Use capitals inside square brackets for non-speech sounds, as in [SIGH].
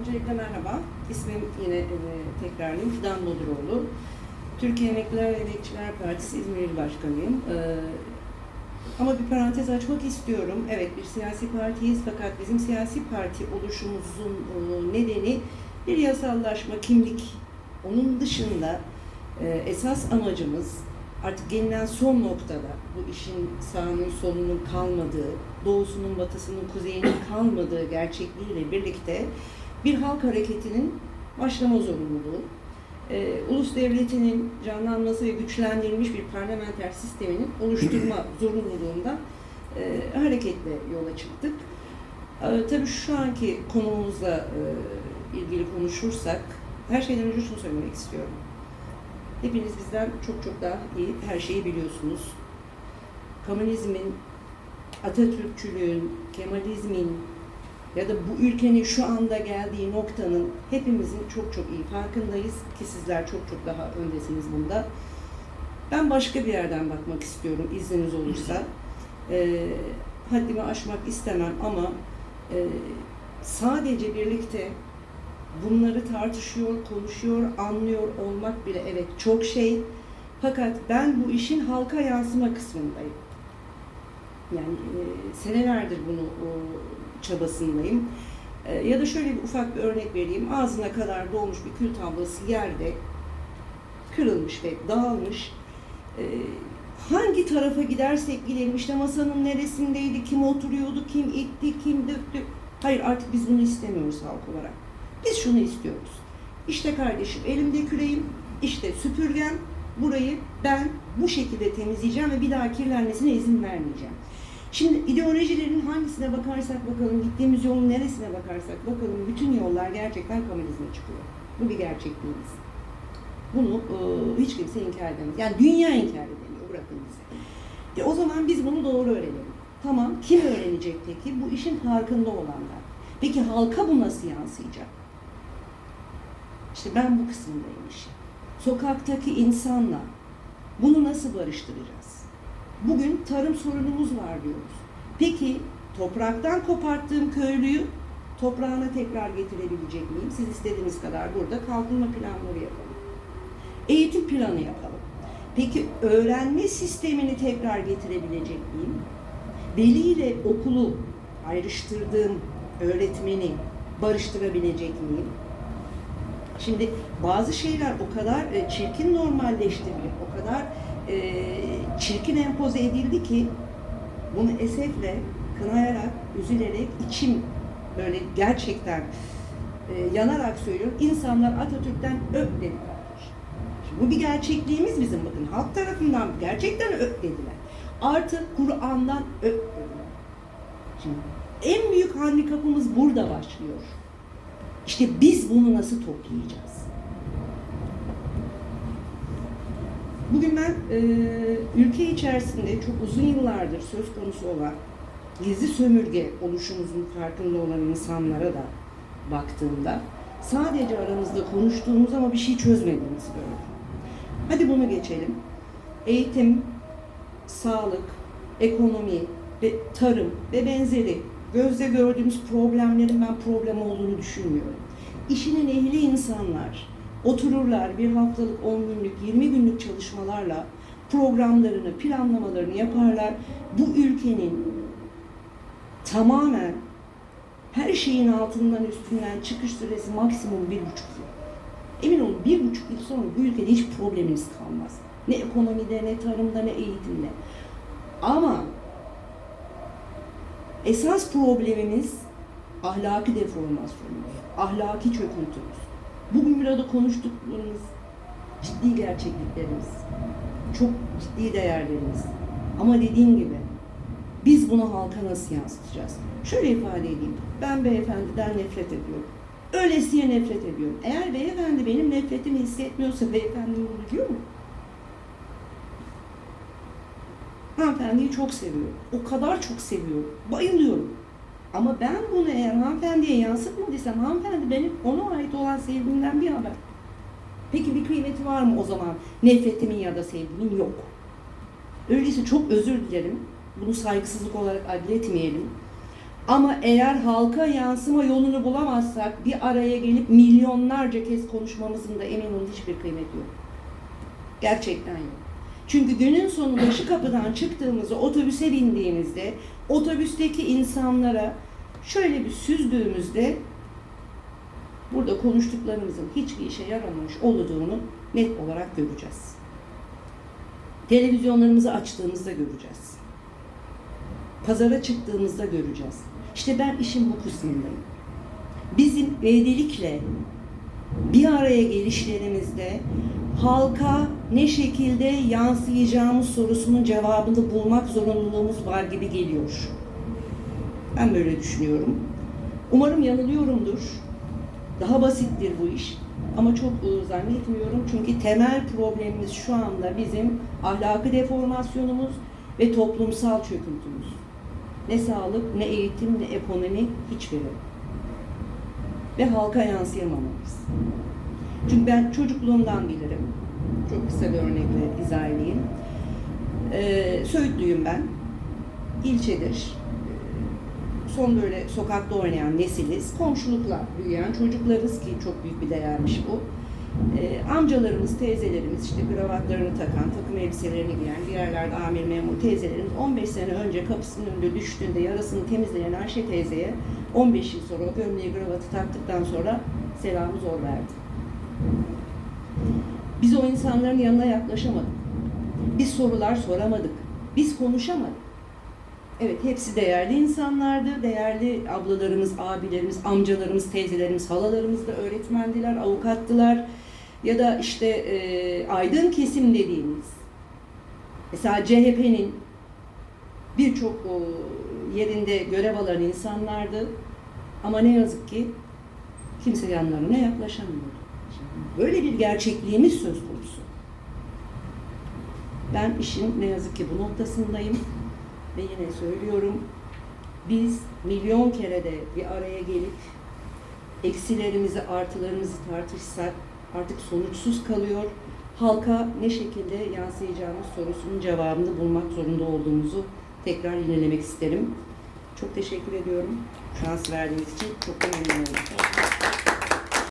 Öncelikle merhaba. İsmim yine e, tekrarlayayım. Fidan Bodiroğlu. Türkiye Emekliler ve Emekçiler Partisi İzmir İl Başkanıyım. E, ama bir parantez açmak istiyorum. Evet bir siyasi partiyiz fakat bizim siyasi parti oluşumuzun e, nedeni bir yasallaşma, kimlik. Onun dışında e, esas amacımız artık gelinen son noktada bu işin sağının solunun kalmadığı, doğusunun batısının kuzeyinin kalmadığı gerçekliğiyle birlikte bir halk hareketinin başlama zorunluluğu, e, ulus devletinin canlanması ve güçlendirilmiş bir parlamenter sisteminin oluşturma [CLEARS THROAT] zorunluluğunda e, hareketle yola çıktık. E, tabii şu anki konumuzla e, ilgili konuşursak, her şeyden önce şunu söylemek istiyorum. Hepiniz bizden çok çok daha iyi her şeyi biliyorsunuz. Komünizmin, Atatürkçülüğün, Kemalizmin ya da bu ülkenin şu anda geldiği noktanın hepimizin çok çok iyi farkındayız ki sizler çok çok daha öndesiniz bunda. Ben başka bir yerden bakmak istiyorum izniniz olursa. Ee, haddimi aşmak istemem ama e, sadece birlikte bunları tartışıyor, konuşuyor, anlıyor olmak bile evet çok şey. Fakat ben bu işin halka yansıma kısmındayım. Yani e, senelerdir bunu o, çabasındayım. E, ya da şöyle bir ufak bir örnek vereyim. Ağzına kadar dolmuş bir kül tablası yerde kırılmış ve dağılmış. E, hangi tarafa gidersek gidelim işte masanın neresindeydi, kim oturuyordu, kim itti, kim döktü. Hayır artık biz bunu istemiyoruz halk olarak. Biz şunu istiyoruz. İşte kardeşim elimde küreğim, işte süpürgem, burayı ben bu şekilde temizleyeceğim ve bir daha kirlenmesine izin vermeyeceğim. Şimdi ideolojilerin hangisine bakarsak bakalım, gittiğimiz yolun neresine bakarsak bakalım bütün yollar gerçekten komünizme çıkıyor. Bu bir gerçekliğimiz. Bunu e, hiç kimse inkar edemez. Yani dünya inkar edemiyor, bırakın bizi. E, o zaman biz bunu doğru öğrenelim. Tamam, kim öğrenecek peki? Bu işin farkında olanlar. Peki halka bu nasıl yansıyacak? İşte ben bu kısmındayım işin. Sokaktaki insanla bunu nasıl barıştıracağız? Bugün tarım sorunumuz var diyoruz. Peki topraktan koparttığım köylüyü toprağına tekrar getirebilecek miyim? Siz istediğiniz kadar burada kalkınma planları yapalım. Eğitim planı yapalım. Peki öğrenme sistemini tekrar getirebilecek miyim? Veli ile okulu ayrıştırdığım öğretmeni barıştırabilecek miyim? Şimdi bazı şeyler o kadar e, çirkin normalleştirilip, o kadar e, çirkin empoze edildi ki bunu esefle, kınayarak, üzülerek, içim böyle gerçekten e, yanarak söylüyorum. İnsanlar Atatürk'ten öp dediler. Şimdi bu bir gerçekliğimiz bizim bakın. Halk tarafından gerçekten öp dediler. Artı Kur'an'dan öp dediler. Şimdi en büyük handikapımız burada başlıyor. İşte biz bunu nasıl toplayacağız? Bugün ben e, ülke içerisinde çok uzun yıllardır söz konusu olan gizli sömürge oluşumuzun farkında olan insanlara da baktığımda sadece aramızda konuştuğumuz ama bir şey çözmediğimizi gördüm. Hadi bunu geçelim. Eğitim, sağlık, ekonomi ve tarım ve benzeri gözle gördüğümüz problemlerin ben problem olduğunu düşünmüyorum. İşinin ehli insanlar otururlar bir haftalık, 10 günlük, 20 günlük çalışmalarla programlarını, planlamalarını yaparlar. Bu ülkenin tamamen her şeyin altından üstünden çıkış süresi maksimum bir buçuk yıl. Emin olun bir buçuk yıl sonra bu ülkede hiç problemimiz kalmaz. Ne ekonomide, ne tarımda, ne eğitimde. Ama esas problemimiz ahlaki deformasyonumuz, ahlaki çöküntümüz. Bugün burada konuştuklarımız ciddi gerçekliklerimiz, çok ciddi değerlerimiz. Ama dediğim gibi biz bunu halka nasıl yansıtacağız? Şöyle ifade edeyim. Ben beyefendiden nefret ediyorum. Öylesiye nefret ediyorum. Eğer beyefendi benim nefretimi hissetmiyorsa beyefendi bunu biliyor mu? Hanımefendiyi çok seviyorum. O kadar çok seviyorum. Bayılıyorum. Ama ben bunu eğer hanımefendiye yansıtmadıysam hanımefendi benim ona ait olan sevgimden bir haber. Peki bir kıymeti var mı o zaman nefretimin ya da sevgimin? Yok. Öyleyse çok özür dilerim. Bunu saygısızlık olarak adletmeyelim. Ama eğer halka yansıma yolunu bulamazsak bir araya gelip milyonlarca kez konuşmamızın da emin olun hiçbir kıymeti yok. Gerçekten yok. Çünkü günün sonunda şu kapıdan çıktığımızda otobüse bindiğimizde otobüsteki insanlara şöyle bir süzdüğümüzde burada konuştuklarımızın hiçbir işe yaramamış olduğunu net olarak göreceğiz. Televizyonlarımızı açtığımızda göreceğiz. Pazara çıktığımızda göreceğiz. İşte ben işin bu kısmındayım. Bizim velilikle bir araya gelişlerimizde halka ne şekilde yansıyacağımız sorusunun cevabını bulmak zorunluluğumuz var gibi geliyor. Ben böyle düşünüyorum. Umarım yanılıyorumdur. Daha basittir bu iş. Ama çok zannetmiyorum çünkü temel problemimiz şu anda bizim ahlakı deformasyonumuz ve toplumsal çöküntümüz. Ne sağlık, ne eğitim, ne ekonomi hiçbiri. Ve halka yansıyamamamız. Çünkü ben çocukluğumdan bilirim. Çok kısa bir örnekle izah edeyim. Ee, Söğütlüyüm ben. İlçedir. Ee, Son böyle sokakta oynayan nesiliz. Komşulukla büyüyen çocuklarız ki çok büyük bir değermiş bu. Ee, amcalarımız, teyzelerimiz işte kravatlarını takan, takım elbiselerini giyen, bir yerlerde amir memur teyzelerimiz 15 sene önce kapısının önünde düştüğünde yarasını temizleyen Ayşe teyzeye 15 yıl sonra o gömleği kravatı taktıktan sonra selamı zor verdi. Biz o insanların yanına yaklaşamadık. Biz sorular soramadık. Biz konuşamadık. Evet hepsi değerli insanlardı. Değerli ablalarımız, abilerimiz, amcalarımız, teyzelerimiz, halalarımız da öğretmendiler, avukattılar. Ya da işte e, aydın kesim dediğimiz. Mesela CHP'nin birçok yerinde görev alan insanlardı. Ama ne yazık ki kimse yanlarına yaklaşamıyordu. Böyle bir gerçekliğimiz söz konusu. Ben işin ne yazık ki bu noktasındayım ve yine söylüyorum. Biz milyon kere de bir araya gelip eksilerimizi, artılarımızı tartışsak artık sonuçsuz kalıyor. Halka ne şekilde yansıyacağımız sorusunun cevabını bulmak zorunda olduğumuzu tekrar yinelemek isterim. Çok teşekkür ediyorum. Şans verdiğiniz için çok memnun oldum.